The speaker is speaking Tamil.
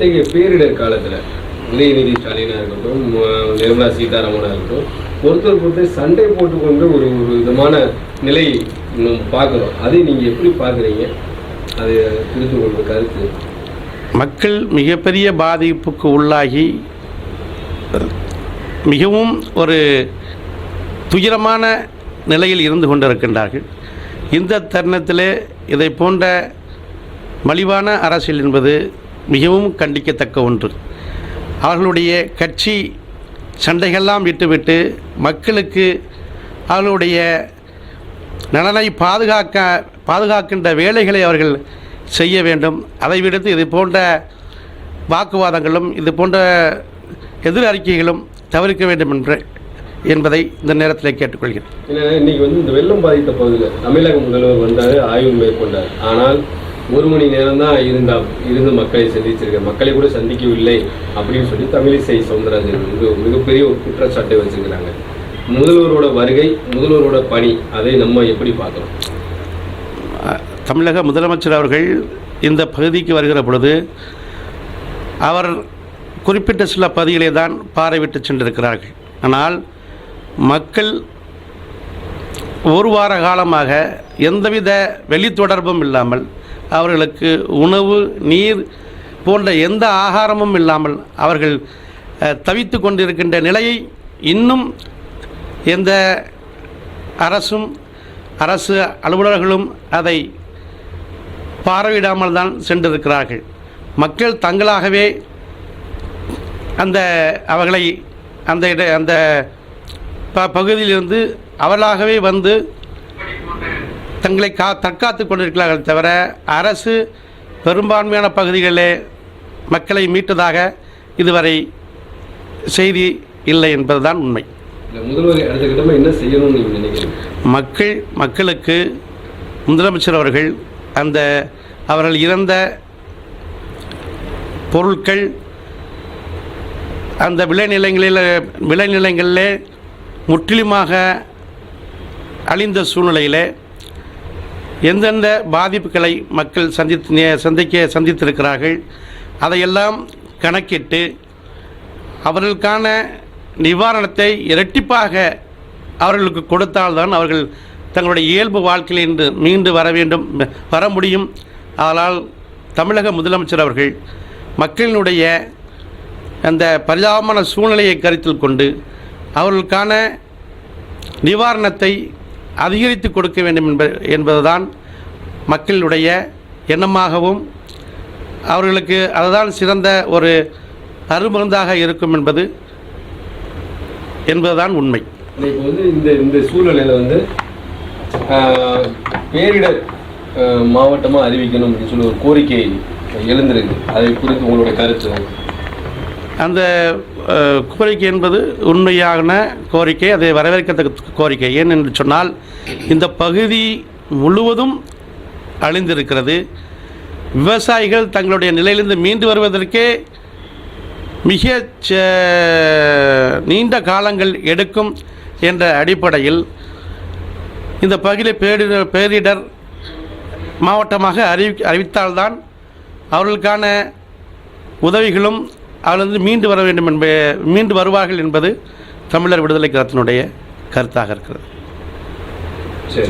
இத்தகைய பேரிடர் காலத்துல உதயநிதி ஸ்டாலினா இருக்கட்டும் நிர்மலா சீதாராமனா இருக்கட்டும் ஒருத்தர் ஒருத்தர் சண்டை போட்டுக்கொண்டு ஒரு ஒரு விதமான நிலை நம்ம பார்க்குறோம். அதை நீங்க எப்படி பார்க்குறீங்க? அது குறித்து உங்களுக்கு கருத்து. மக்கள் மிகப்பெரிய பாதிப்புக்கு உள்ளாகி மிகவும் ஒரு துயரமான நிலையில் இருந்து கொண்டிருக்கின்றார்கள். இந்த தருணத்தில் இதை போன்ற மலிவான அரசியல் என்பது மிகவும் கண்டிக்கத்தக்க ஒன்று. அவர்களுடைய கட்சி சண்டைகள்லாம் விட்டுவிட்டு மக்களுக்கு அவர்களுடைய நலனை பாதுகாக்க பாதுகாக்கின்ற வேலைகளை அவர்கள் செய்ய வேண்டும். அதை விடுத்து இது போன்ற வாக்குவாதங்களும் இது போன்ற எதிர் அறிக்கைகளும் தவிர்க்க வேண்டும் என்று என்பதை இந்த நேரத்தில் கேட்டுக்கொள்கிறேன். இன்னைக்கு வந்து இந்த வெள்ளம் பாதித்த பகுதியில் தமிழக முதல்வர் வந்தார் ஆய்வு மேற்கொண்டார். ஆனால் ஒரு மணி நேரம் தான் இருந்தா இருந்து மக்களை சந்திச்சிருக்கேன் மக்களை கூட சந்திக்கவில்லை அப்படின்னு சொல்லி தமிழிசை சவுந்தரராஜன் வந்து மிகப்பெரிய ஒரு குற்றச்சாட்டை வச்சிருக்கிறாங்க. முதல்வரோட வருகை முதல்வரோட பணி அதை நம்ம எப்படி பார்க்கலாம் அஹ், தமிழக முதலமைச்சர் அவர்கள் இந்த பகுதிக்கு வருகிற பொழுது அவர் குறிப்பிட்ட சில பகுதிகளை தான் பாறைவிட்டு சென்றிருக்கிறார்கள். ஆனால் மக்கள் ஒரு வார காலமாக எந்தவித வெளித்தொடர்பும் இல்லாமல் அவர்களுக்கு உணவு நீர் போன்ற எந்த ஆகாரமும் இல்லாமல் அவர்கள் தவித்து கொண்டிருக்கின்ற நிலையை இன்னும் எந்த அரசும் அரசு அலுவலர்களும் அதை பார்வையிடாமல் தான் சென்றிருக்கிறார்கள். மக்கள் தங்களாகவே அந்த அவர்களை அந்த இட அந்த ப பகுதியிலிருந்து அவர்களாகவே வந்து தங்களை கா தற்காத்து கொண்டிருக்கிறார்கள் தவிர அரசு பெரும்பான்மையான பகுதிகளிலே மக்களை மீட்டதாக இதுவரை செய்தி இல்லை என்பதுதான் உண்மை. மக்கள் மக்களுக்கு முதலமைச்சர் அவர்கள் அந்த அவர்கள் இறந்த பொருட்கள் அந்த விளைநிலங்களில் விளைநிலங்களிலே முற்றிலுமாக அழிந்த சூழ்நிலையில் எந்தெந்த பாதிப்புகளை மக்கள் சந்தித்து சந்திக்க சந்தித்திருக்கிறார்கள் அதையெல்லாம் கணக்கிட்டு அவர்களுக்கான நிவாரணத்தை இரட்டிப்பாக அவர்களுக்கு கொடுத்தால்தான் அவர்கள் தங்களுடைய இயல்பு வாழ்க்கையிலிருந்து மீண்டு வர வேண்டும் வர முடியும். அதனால் தமிழக முதலமைச்சர் அவர்கள் மக்களினுடைய அந்த பரிதாபமான சூழ்நிலையை கருத்தில் கொண்டு அவர்களுக்கான நிவாரணத்தை அதிகரித்து கொடுக்க வேண்டும் என்ப என்பதுதான் மக்களுடைய எண்ணமாகவும் அவர்களுக்கு அதுதான் சிறந்த ஒரு அருமருந்தாக இருக்கும் என்பது என்பதுதான் உண்மை. இப்போ வந்து இந்த இந்த சூழ்நிலையில் வந்து பேரிடர் மாவட்டமாக அறிவிக்கணும் அப்படின்னு சொல்லி ஒரு கோரிக்கை எழுந்திருக்கு. அதை குறித்து உங்களுடைய கருத்து? அந்த கோரிக்கை என்பது உண்மையான கோரிக்கை அதை வரவேற்கத்தக்க கோரிக்கை. ஏன் என்று சொன்னால் இந்த பகுதி முழுவதும் அழிந்திருக்கிறது. விவசாயிகள் தங்களுடைய நிலையிலிருந்து மீண்டு வருவதற்கே மிக ச- நீண்ட காலங்கள் எடுக்கும் என்ற அடிப்படையில் இந்த பகுதியில் பேரிடர் பேரிடர் மாவட்டமாக அறிவி அறிவித்தால்தான் அவர்களுக்கான உதவிகளும் அவர்கள் மீண்டு வர வேண்டும் என்ப மீண்டு வருவார்கள் என்பது தமிழர் விடுதலை கருத்தினுடைய கருத்தாக இருக்கிறது.